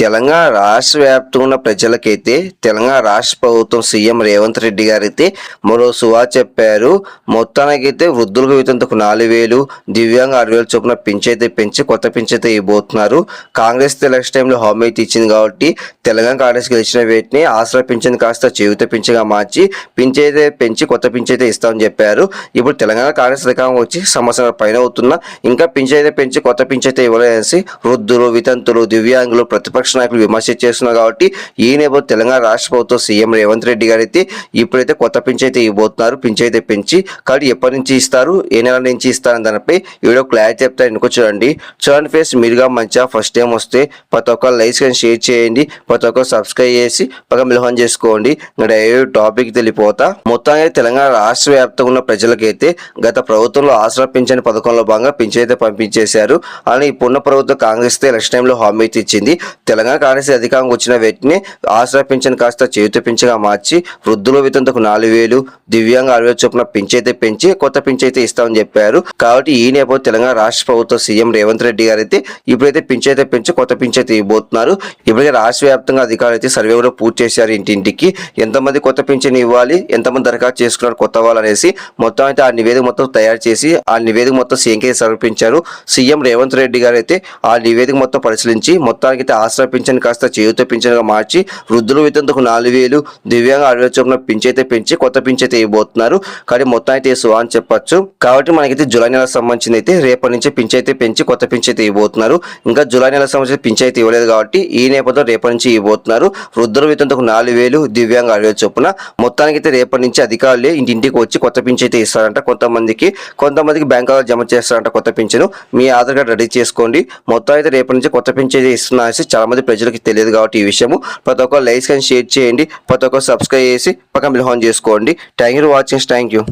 తెలంగాణ రాష్ట్ర వ్యాప్తంగా ఉన్న ప్రజలకైతే తెలంగాణ రాష్ట్ర ప్రభుత్వం సీఎం రేవంత్ రెడ్డి గారైతే మరో సువా చెప్పారు. మొత్తానికైతే వృద్ధులకు వేతంతకు నాలుగు వేలు దివ్యాంగ ఆరు వేలు చొప్పున పెంచైతే పెంచి కొత్త పెంచైతే ఇవ్వబోతున్నారు. కాంగ్రెస్ ఎలక్షన్ టైంలో హామీ అయితే ఇచ్చింది కాబట్టి తెలంగాణ కాంగ్రెస్ గెలిచిన వేటిని ఆసరా పింఛన్ కాస్త జీవిత పింఛన్గా మార్చి పింఛైతే పెంచి కొత్త పింఛైతే ఇస్తామని చెప్పారు. ఇప్పుడు తెలంగాణ కాంగ్రెస్ అధికారం వచ్చి సంవత్సరాల పైన అవుతున్నా ఇంకా పింఛైతే పెంచి కొత్త పింఛైతే ఇవ్వలేసి వృద్ధులు వితంతులు దివ్యాంగులు ప్రతిపక్ష నాయకులు విమర్శ చేస్తున్నారు కాబట్టి ఈ నేపథ్యం తెలంగాణ రాష్ట్ర ప్రభుత్వం సీఎం రేవంత్ రెడ్డి గారు అయితే ఇప్పుడైతే కొత్త పింఛైతే ఇవ్వబోతున్నారు. పింఛైతే పెంచి కాబట్టి ఎప్పటి నుంచి ఇస్తారు ఏ నెల నుంచి ఇస్తారని దానిపై వీడియో క్లారిటీ చెప్తారు. ఎందుకో చూడండి. చూడండి ఫేస్ మీరుగా మంచిగా ఫస్ట్ టైం వస్తే ప్రతి ఒక్కరు లైక్స్ కానీ షేర్ చేయండి ప్రతి ఒక్కరు సబ్స్క్రైబ్ చేసి పక్క మిలహం చేసుకోండి. డైరెక్ట్ టాపిక్ తెలిపోతా మొత్తానికి తెలంగాణ రాష్ట్ర వ్యాప్తంగా ఉన్న ప్రజలకైతే గత ప్రభుత్వంలో ఆసరా పింఛన్ పథకంలో భాగంగా పింఛన్ అయితే పంపించేశారు. అని ఇప్పుడున్న ప్రభుత్వం కాంగ్రెస్ ఎలక్షన్ టైంలో హామీ ఇచ్చింది. తెలంగాణ తెలంగాణ కాంగ్రెస్ అధికారం వచ్చిన వ్యక్తిని ఆసరా పింఛన్ కాస్త చేయుత పింఛగా మార్చి వృద్ధుల వితంతకు నాలుగు వేలు దివ్యాంగ అరవై చొప్పున పింఛైతే పెంచి కొత్త పింఛైతే ఇస్తామని చెప్పారు. కాబట్టి ఈ నేపథ్యం తెలంగాణ రాష్ట్ర ప్రభుత్వ సీఎం రేవంత్ రెడ్డి గారు అయితే ఇప్పుడైతే పింఛైతే పెంచి కొత్త పింఛైతే ఇవ్వబోతున్నారు. ఇప్పటికే రాష్ట్ర వ్యాప్తంగా అధికారులు అయితే సర్వే కూడా పూర్తి చేశారు ఇంటింటికి ఎంతమంది కొత్త పింఛన్ ఇవ్వాలి ఎంతమంది దరఖాస్తు చేసుకున్నారు కొత్త వాళ్ళు అనేసి మొత్తం అయితే ఆ నివేదిక మొత్తం తయారు చేసి ఆ నివేదిక మొత్తం సీఎంకే సమర్పించారు. సీఎం రేవంత్ రెడ్డి గారు అయితే ఆ నివేదిక మొత్తం పరిశీలించి మొత్తానికి అయితే ఆసరా పింఛన్ కాస్త చేయుత పింఛన్గా మార్చి వృద్ధుల వితంతకు నాలుగు వేలు దివ్యాంగ అరవై చొప్పున పింఛైతే పెంచి కొత్త పింఛైతే ఇవ్వబోతున్నారు. కానీ మొత్తం అయితే ఇసు అని చెప్పొచ్చు. కాబట్టి మనకైతే జులై నెలకు సంబంధించింది అయితే రేపటి నుంచి పింఛైతే పెంచి కొత్త పింఛైతే ఇవ్వబోతున్నారు. ఇంకా జులై నెలకు సంబంధించిన పింఛైతే ఇవ్వలేదు కాబట్టి ఈ నేపథ్యంలో రేపటి నుంచి ఇవ్వబోతున్నారు. వృద్ధుల వితంతకు నాలుగు వేలు దివ్యాంగ అరవై చొప్పున మొత్తానికైతే రేపటి నుంచి అధికారులే ఇంటింటికి వచ్చి కొత్త పింఛైతే ఇస్తారంట కొంతమందికి. కొంతమందికి బ్యాంకులో జమ చేస్తారంట కొత్త పింఛను. మీ ఆధార్ కార్డు రెడీ చేసుకోండి. మొత్తం అయితే రేపటి నుంచి కొత్త పింఛైతే అయితే ఇస్తున్నా చాలా మంది ప్రజలకు తెలియదు కాబట్టి ఈ విషయము. ప్రతి ఒక్కరు లైక్స్ కానీ షేర్ చేయండి. ప్రతి ఒక్కరు సబ్స్క్రైబ్ చేసి పక్కన బిల్ ఆన్ చేసుకోండి. Thank you for watching thank you